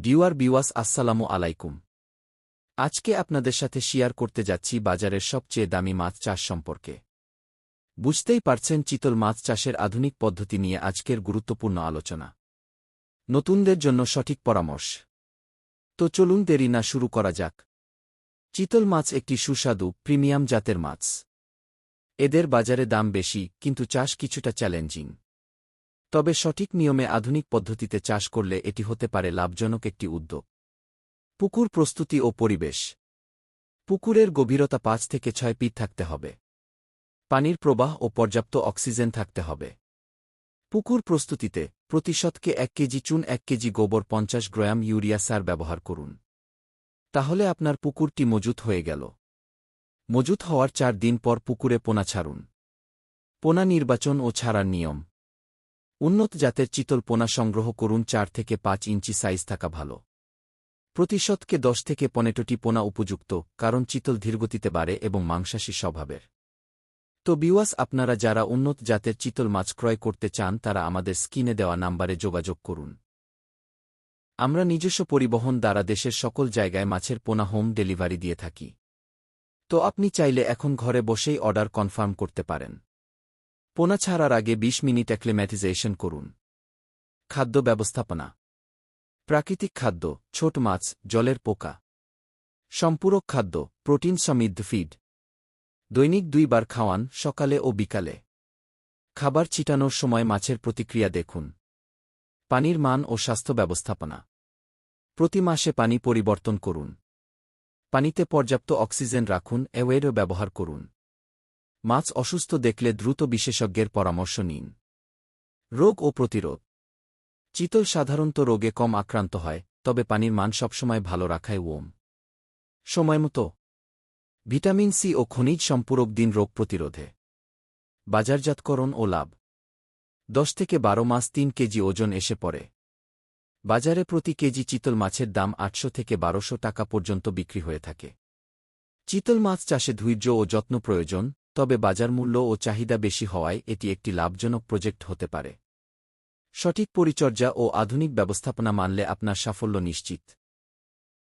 ডিওয়ার বিওয়াস, আসসালামু আলাইকুম। আজকে আপনাদের সাথে শেয়ার করতে যাচ্ছি বাজারের সবচেয়ে দামি মাছ চাষ সম্পর্কে। বুঝতেই পারছেন চিতল মাছ চাষের আধুনিক পদ্ধতি নিয়ে আজকের গুরুত্বপূর্ণ আলোচনা। নতুনদের জন্য সঠিক পরামর্শ। তো চলুন দেরি না শুরু করা যাক। চিতল মাছ একটি সুস্বাদু, প্রিমিয়াম জাতের মাছ। এদের বাজারে দাম বেশি, কিন্তু চাষ কিছুটা চ্যালেঞ্জিং। তবে সঠিক নিয়মে আধুনিক পদ্ধতিতে চাষ করলে এটি হতে পারে লাভজনক একটি উদ্যোগ। পুকুর প্রস্তুতি ও পরিবেশ। পুকুরের গভীরতা পাঁচ থেকে ছয় পিট থাকতে হবে। পানির প্রবাহ ও পর্যাপ্ত অক্সিজেন থাকতে হবে। পুকুর প্রস্তুতিতে প্রতিশতকে এক কেজি চুন, এক কেজি গোবর, পঞ্চাশ গ্রাম ইউরিয়া সার ব্যবহার করুন। তাহলে আপনার পুকুরটি মজুত হয়ে গেল। মজুত হওয়ার চার দিন পর পুকুরে পোনা ছাড়ুন। পোনা নির্বাচন ও ছাড়ার নিয়ম। উন্নত জাতের চিতল পোনা সংগ্রহ করুন চার থেকে পাঁচ ইঞ্চি সাইজ থাকা ভালো। প্রতিশতকে দশ থেকে পনেরোটি পোনা উপযুক্ত, কারণ চিতল ধীরগতিতে বাড়ে এবং মাংসাশী স্বভাবের। তো বিওয়াস আপনারা যারা উন্নত জাতের চিতল মাছ ক্রয় করতে চান, তারা আমাদের স্কিনে দেওয়া নাম্বারে যোগাযোগ করুন। আমরা নিজস্ব পরিবহন দ্বারা দেশের সকল জায়গায় মাছের পোনা হোম ডেলিভারি দিয়ে থাকি। তো আপনি চাইলে এখন ঘরে বসেই অর্ডার কনফার্ম করতে পারেন। পোনা ছাড়ার আগে ২০ মিনিট অ্যাক্লিম্যাটিজেশন করুন। খাদ্য ব্যবস্থাপনা। প্রাকৃতিক খাদ্য, ছোট মাছ, জলের পোকা। সম্পূরক খাদ্য, প্রোটিন সমৃদ্ধ ফিড। দৈনিক দুইবার খাওয়ান, সকালে ও বিকালে। খাবার ছিটানোর সময় মাছের প্রতিক্রিয়া দেখুন। পানির মান ও স্বাস্থ্য ব্যবস্থাপনা। প্রতি মাসে পানি পরিবর্তন করুন। পানিতে পর্যাপ্ত অক্সিজেন রাখুন এওয়েরও ব্যবহার করুন। মাছ অসুস্থ দেখলে দ্রুত বিশেষজ্ঞের পরামর্শ নিন। রোগ ও প্রতিরোধ। চিতল সাধারণত রোগে কম আক্রান্ত হয়, তবে পানির মান সবসময় ভালো রাখায় ওম। সময়মতো। ভিটামিন সি ও খনিজ সম্পূরক দিন রোগ প্রতিরোধে। বাজারজাতকরণ ও লাভ। দশ থেকে বারো মাস তিন কেজি ওজন এসে পড়ে। বাজারে প্রতি কেজি চিতল মাছের দাম আটশো থেকে বারোশো টাকা পর্যন্ত বিক্রি হয়ে থাকে। চিতল মাছ চাষে ধৈর্য ও যত্ন প্রয়োজন তবে বাজার মূল্য ও চাহিদা বেশি হওয়ায় এটি একটি লাভজনক প্রজেক্ট হতে পারে। সঠিক পরিচর্যা ও আধুনিক ব্যবস্থাপনা মানলে আপনার সাফল্য নিশ্চিত।